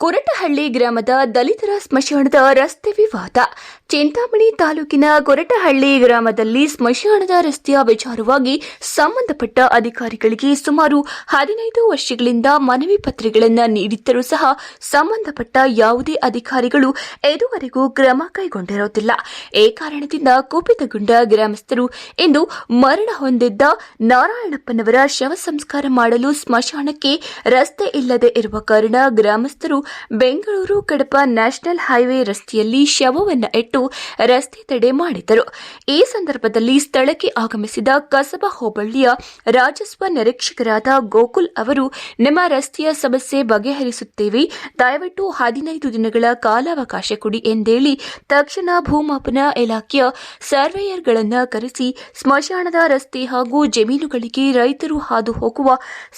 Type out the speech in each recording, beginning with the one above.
ಕೊರಟಹಳ್ಳಿ ಗ್ರಾಮದ ದಲಿತರ ಸ್ಮಶಾನದ ರಸ್ತೆ ವಿವಾದ. ಚಿಂತಾಮಣಿ ತಾಲೂಕಿನ ಕೊರಟಹಳ್ಳಿ ಗ್ರಾಮದಲ್ಲಿ ಸ್ಮಶಾನದ ರಸ್ತೆಯ ವಿಚಾರವಾಗಿ ಸಂಬಂಧಪಟ್ಟ ಅಧಿಕಾರಿಗಳಿಗೆ ಸುಮಾರು ಹದಿನೈದು ವರ್ಷಗಳಿಂದ ಮನವಿ ಪತ್ರಗಳನ್ನು ನೀಡಿದ್ದರೂ ಸಹ ಸಂಬಂಧಪಟ್ಟ ಯಾವುದೇ ಅಧಿಕಾರಿಗಳು ಇದುವರೆಗೂ ಕ್ರಮ ಕೈಗೊಂಡಿರುವುದಿಲ್ಲ ಈ ಕಾರಣದಿಂದ ಕುಪಿತಗೊಂಡ ಗ್ರಾಮಸ್ಥರು ಇಂದು ಮರಣ ಹೊಂದಿದ್ದ ನಾರಾಯಣಪ್ಪನವರ ಶವ ಸಂಸ್ಕಾರ ಮಾಡಲು ಸ್ಮಶಾನಕ್ಕೆ ರಸ್ತೆ ಇಲ್ಲದೆ ಇರುವ ಕಾರಣ ಗ್ರಾಮಸ್ಥರು ಬೆಂಗಳೂರು ಕಡಪ ನ್ಯಾಷನಲ್ ಹೈವೇ ರಸ್ತೆಯಲ್ಲಿ ಶವವನ್ನು ಇಟ್ಟು ರಸ್ತೆ ತಡೆ ಮಾಡಿದರು ಈ ಸಂದರ್ಭದಲ್ಲಿ ಸ್ಥಳಕ್ಕೆ ಆಗಮಿಸಿದ ಕಸಬಾ ಹೋಬಳಿಯ ರಾಜಸ್ವ ನಿರೀಕ್ಷಕರಾದ ಗೋಕುಲ್ ಅವರು, ನಿಮ್ಮ ರಸ್ತೆಯ ಸಮಸ್ಯೆ ಬಗೆಹರಿಸುತ್ತೇವೆ. ದಯವಿಟ್ಟು ಹದಿನೈದು ದಿನಗಳ ಕಾಲಾವಕಾಶ ಕೊಡಿ ಎಂದೇಳಿ ತಕ್ಷಣ ಭೂಮಾಪನ ಇಲಾಖೆಯ ಸರ್ವೇಯರ್ಗಳನ್ನು ಕರೆಸಿ, ಸ್ಮಶಾನದ ರಸ್ತೆ ಹಾಗೂ ಜಮೀನುಗಳಿಗೆ ರೈತರು ಹಾದು ಹೋಗುವ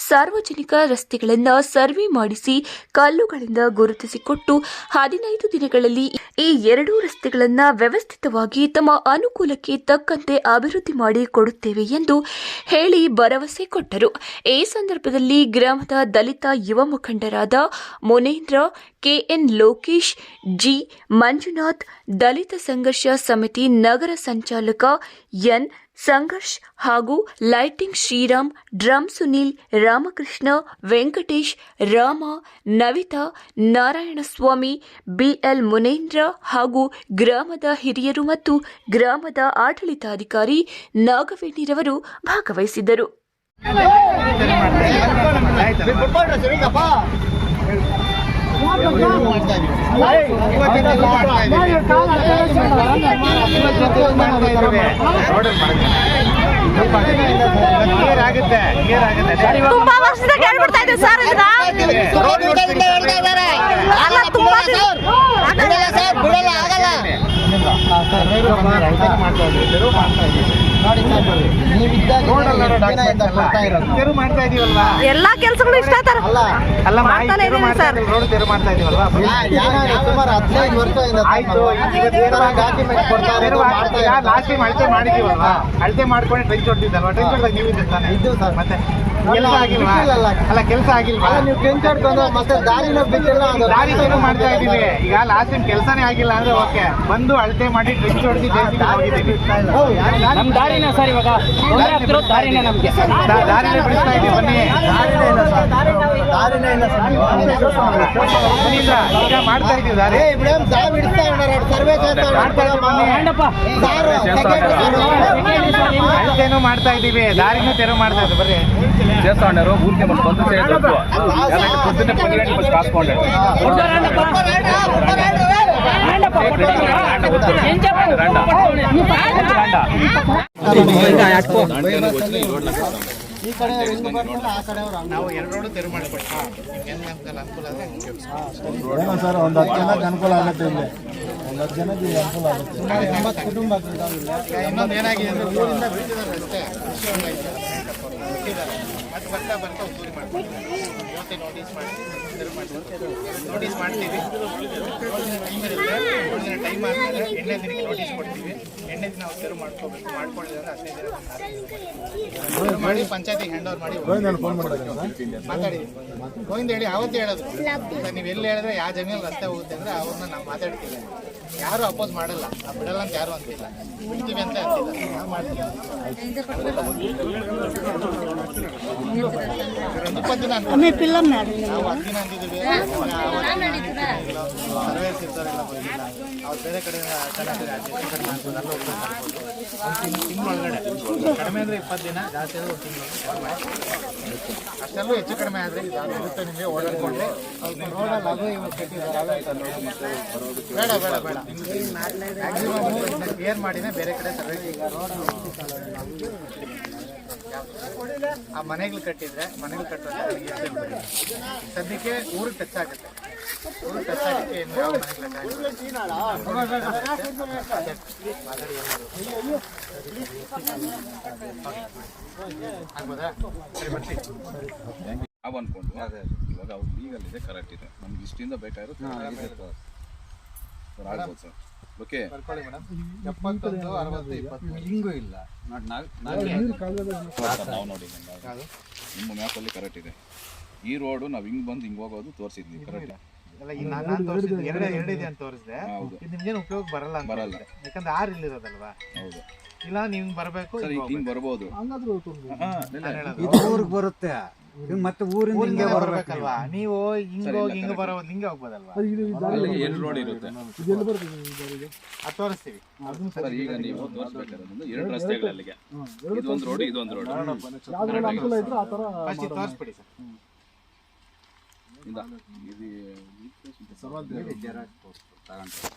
ಸಾರ್ವಜನಿಕ ರಸ್ತೆಗಳನ್ನು ಸರ್ವೆ ಮಾಡಿಸಿ ಕಲ್ಲುಗಳಿಂದ ಗುರುತಿಸಿಕೊಟ್ಟು ಹದಿನೈದು ದಿನಗಳಲ್ಲಿ ಈ ಎರಡೂ ರಸ್ತೆಗಳನ್ನು ವ್ಯವಸ್ಥಿತವಾಗಿ ತಮ್ಮ ಅನುಕೂಲಕ್ಕೆ ತಕ್ಕಂತೆ ಅಭಿವೃದ್ಧಿ ಮಾಡಿ ಕೊಡುತ್ತೇವೆ ಎಂದು ಹೇಳಿ ಭರವಸೆ ಕೊಟ್ಟರು. ಈ ಸಂದರ್ಭದಲ್ಲಿ ಗ್ರಾಮದ ದಲಿತ ಯುವ ಮುಖಂಡರಾದ ಮುನೇಂದ್ರ ಕೆಎನ್ ಲೋಕೇಶ್, ಜಿ. ಮಂಜುನಾಥ್, ದಲಿತ ಸಂಘರ್ಷ ಸಮಿತಿ ನಗರ ಸಂಚಾಲಕ ಎನ್. ಸಂಘರ್ಷ್ ಹಾಗೂ lighting Shriram, drum Sunil, Ramakrishna, Venkatesh, Rama, Navitha, Narayanaswamy, BL Munendra ಹಾಗೂ ಗ್ರಾಮದ ಹಿರಿಯರು ಮತ್ತು ಗ್ರಾಮದ ಆಡಳಿತಾಧಿಕಾರಿ ನಾಗವೇಣಿರವರು ಭಾಗವಹಿಸಿದ್ದರು. ತುಂಬಾ ವರ್ಷದಿಂದ ಕೇಳ್ಬಿಡ್ತಾ ಇದ್ದೀವಿ ಸರ್ ಇದನ್ನ. ಅಲ್ಲ ತುಂಬಾ ಬಿಡಲ್ಲ ಸರ್ ಬಿಡಲ್ಲ ಆಗಲ್ಲ. ನೋಡಿ ನೀವಿದ್ದಾಗ ಬರ್ತಾ ಇರೋದು ತೆರು ಮಾಡ್ತಾ ಇದೀವಲ್ವಾ ಎಲ್ಲಾ ಕೆಲಸಗಳು ಇಷ್ಟ ಆತರ ಅಲ್ಲ ಅಲ್ಲ ಮಾಡ್ತಾನೆ ಇದೀವಿ ಸರ್ ರೋಡ್ ತೆರು ಮಾಡ್ತಾ ಇದೀವಲ್ವಾ ಸುಮಾರು ಹದಿನೈದು ಆಯ್ತು ಡಾಕ್ಯುಮೆಂಟ್ ಕೊಡ್ತಾ ತೆರು ಇರೋದು, ಮಾಡ್ತಾ ಇರೋದು. ಲಾಸ್ಟ್ ಟೈಮ್ ಅಳತೆ ಮಾಡಿದೀವಲ್ವಾ ಅಳತೆ ಮಾಡ್ಕೊಂಡು ಟ್ರೆಂಚ್ ಹೊಡ್ತಿದ್ದಲ್ವಾ ಟ್ರೆಂಚ್ ಹೊಡ್ದಾಗ ನೀವು ಇದ್ದಾನೆ ಇದ್ದು ಸರ್. ಮತ್ತೆ ಕೆಲಸ ಆಗಿಲ್ವಾ? ಬಿಟ್ಟಿಲ್ಲಲ್ಲ. ಅಲ್ಲ ಕೆಲಸ ಆಗಿಲ್ಲ ನೀವು ನೀವು ಹೊಡ್ಕೊಂಡು ಮತ್ತೆ ದಾರಿನ ಬಿಟ್ಟಿಲ್ಲ ಅದು. ದಾರಿ ತೆರು ಮಾಡ್ತಾ ಇದೀವಿ ಈಗ ಲಾಸ್ಟ್ ಟೈಮ್ ಕೆಲಸನೇ ಆಗಿಲ್ಲ ಅಂದ್ರೆ ಓಕೆ. ಬಂದು ಅಳತೆ ಮಾಡಿ ಟ್ರೆಂಚ್ ಹೊಡ್ಸಿ ಜೆಸಿಬಿ ಹೋಗಿದ್ದೀವಿ. ನಮ್ ದಾರಿನೇ ಸರ್ ಇವಾಗ ತೊಂದ್ರೆ ಆಗ್ತಿರೋದು ದಾರಿನೇ ನಮ್ಗೆ ದಾ- ದಾರಿನೇ ಬಿಡಿಸ್ತಾ ಇದೀವಿ ಬನ್ನಿ ದಾರಿನೇ ಇಲ್ಲ ಸರ್ ದಾರಿನೇ ಇಲ್ಲ ಸರ್ ಬನ್ನಿಂದ ಈಗ ಮಾಡ್ತಾ ಇದೀವಿ ದಾರಿ ಏ ಇಬ್ರಾಹಿಂ ಸಾಹೇಬ್ ಇಡ್ತಾ ಇದ್ದಾರೆ ಸರ್ವೆ చేస్తా ಮಾಡ್ತಾ ಇದೀವಿ ಬನ್ನಿ ಹ್ಯಾಂಡಪ್ಪ ಸಾರು ಸೆಕ್ರೆಟರಿ ಸಾರು ಅಳತೆನೂ ಮಾಡ್ತಾ ಇದೀವಿ ದಾರಿನೂ ತೆರವು ಮಾಡ್ತಾ ಇದ್ದೀವಿ ಬರ್ರಿ చేస్తా ఉన్నారు ఊరికే మన బంధు చేయొద్దు కాబట్టి పొద్దున్నే పది గంటలకు వచ్చి కాసుకోండి ಈ ಕಡೆ ಬರ್ತಲ್ಲ ಆ ಕಡೆ ನಾವು ಸರ್ ಒಂದು ಹತ್ತು ಜನಕ್ಕೆ ಅನುಕೂಲ ಆಗುತ್ತೆ ಇಲ್ಲಿ ಒಂದು ಹತ್ತು ಅನುಕೂಲ ಆಗುತ್ತೆ ಕುಟುಂಬ ಇನ್ನೊಂದು ಏನಾಗಿದೆ ಅಂದ್ರೆ ಊರಿಂದ ಬಿಟ್ಟಿದ್ದಾರೆ ಅಷ್ಟೇ. ಬರ್ತಾ ಬರ್ತಾ ಉತ್ತೂರಿ ಮಾಡ್ತೀವಿ. ಇವತ್ತೇ ನೋಟಿಸ್ ಮಾಡ್ತೀವಿ ನೋಟಿಸ್ ಮಾಡ್ತೀವಿ. ಟೈಮ್ ಇರುತ್ತೆ ಏಳು ದಿನ ಟೈಮ್ ಆದ್ಮೇಲೆ ಎಂಟನೇ ದಿನಕ್ಕೆ ನೋಟಿಸ್ ಕೊಡ್ತೀವಿ. ಎಣ್ಣೆ ದಿನ ನಾವು ಸೇರು ಮಾಡ್ಕೋಬೇಕು. ಮಾಡ್ಕೊಳ್ಳಿ ಅಂದ್ರೆ ಹದಿನೈದು ದಿನ ಮಾಡಿ ಪಂಚಾಯತಿಗೆ ಹ್ಯಾಂಡ್ ಓವರ್ ಮಾಡಿ ನಾನು ಫೋನ್ ಮಾಡಿದ್ರೆ ಮಾತಾಡಿ. ಗೋವಿಂದ ಹೇಳಿ ಅವತ್ತು ಹೇಳೋದು. ಸರ್ ನೀವು ಎಲ್ಲಿ ಹೇಳಿದ್ರೆ ಯಾವ ಜಮೀನು ರಸ್ತೆ ಹೋಗುತ್ತೆ ಅಂದ್ರೆ ಅವ್ರನ್ನ ನಾವು ಮಾತಾಡ್ತೀವಿ. ಯಾರು ಅಪೋಸ್ ಮಾಡಲ್ಲ. ನಾವು ಬಿಡಲ್ಲ ಅಂತ ಯಾರು ಅಂತಿಲ್ಲ. ಬಿಡ್ತೀವಿ ಅಂತ ಅಂತಿಲ್ಲ. ನಾವು ಮಾಡ್ತೀವಿ. ಸರ್ವೇಸ್ ಕಡೆಯಿಂದ ಚೆನ್ನಾಗಿ ಹೆಚ್ಚು ಕಡಿಮೆ ಅಂದರೆ ಇಪ್ಪತ್ತು ದಿನ ಜಾಸ್ತಿ ಆದರೆ ಒಂದು ತಿಂಗಳು ಅಷ್ಟೆಲ್ಲೂ ಹೆಚ್ಚು ಕಡಿಮೆ ಆದರೆ ಇರುತ್ತೆ ನಿಮಗೆ ಓಡಾಡ್ಕೊಂಡೆ ರೋಡಲ್ಲಿ ಅದು ಇವು ಕಟ್ಟಿದ್ದಾರೆ ಅವೇ ಸರ್ ಬೇಡ ಬೇಡ ಬೇಡ ಮ್ಯಾಕ್ಸಿಮಮ್ ಕ್ಲಿಯರ್ ಮಾಡಿನೇ ಬೇರೆ ಕಡೆ ಸರ್ವೆ ಆ ಮನೆಗಳು ಕಟ್ಟಿದ್ರೆ ಮನೆಗಳು ಕಟ್ಟೋದ್ರೆ ನನಗೆ ಸದ್ಯಕ್ಕೆ ಊರಿಗೆ ಟಚ್ ಆಗುತ್ತೆ ಊರಿಗೆ ಟಚ್ ಆಗಕ್ಕೆ ಏನು ಯಾವ ಮನೆಗಳು ಆಗ್ಬೋದಾ ಸರಿ ಬರ್ತೀವಿ ನಾವು ಇವಾಗ ಅವ್ರು ಈಗಲ್ಲಿದೆ ಇದೆ ಕರೆಕ್ಟ್ ಇದೆ. ನಮ್ಗೆ ಇಷ್ಟಿಂದ ಬೇಕಾಗಿರೋದು ಆಗ್ಬೋದು ಸರ್. ಓಕೆ? ಬರ್ಕೊಳ್ಳಿ ಮೇಡಮ್. ಎಪ್ಪತ್ತೊಂದು ಅರವತ್ತು ಇಪ್ಪತ್ತು ಹಿಂಗೂ ಇಲ್ಲ. ನಾವು ನೋಡಿ ನಿಮ್ಮ ಮ್ಯಾಪಲ್ಲಿ ಕರೆಕ್ಟ್ ಇದೆ. ಈ ರೋಡು ನಾವು ಹಿಂಗ್ ಬಂದು ಹಿಂಗ್ ಹೋಗೋದು ತೋರಿಸಿದ್ವಿ ಕರೆಕ್ಟ್ ಎರಡೇ ಎರಡಿದೆ ಅಂತ ತೋರಿಸಿದೆ. ಹೌದು. ಇದು ನಿಮ್ಗೇನು ಉಪಯೋಗ ಬರಲ್ಲ ಅಂತ ಬರಲ್ಲ. ಯಾಕಂದ್ರೆ ಆರು ಇಲ್ಲಿರೋದಲ್ವಾ? ಹೌದು. ಇಲ್ಲ ನೀವು ಬರಬೇಕು ಹಿಂಗ್ ಬರ್ಬೋದು. ಊರಿಗೆ ಬರುತ್ತೆ. ಈಗ ಮತ್ತೆ ಊರಿಂದ ಹಿಂಗೆ ಬರಬೇಕಲ್ವಾ? ನೀವು. ಹಿಂಗ್ ಹೋಗಿ ಹಿಂಗ್. ಬರೋ ಹಿಂಗೆ ಹೋಗ್ಬೋದಲ್ವಾ? ಎರಡು ರೋಡ್ ಇರುತ್ತೆ. ಇದು ಎಲ್ಲಿ ಬರ್ತದೆ ಈ ದಾರಿಗೆ. ಅದು ತೋರಿಸ್ತೀವಿ. ಸರ್ ಈಗ ನೀವು ತೋರಿಸ್ಬೇಕಾದ್ರೆ ಎರಡು ರಸ್ತೆಗಳು ಅಲ್ಲಿಗೆ. ಇದೊಂದು ರೋಡ್ ಇದೊಂದು ರೋಡ್ ಯಾವ್ದ್ರಲ್ಲಿ ಅನುಕೂಲ ಇದ್ರೆ ಆ ತರ ಫಸ್ಟ್ ತೋರಿಸ್ಬಿಡಿ ಸರ್. ಇಂದ. ಇದು ಜೆರಾಕ್ಸ್ ತಗೊಂಡ್ರೆ.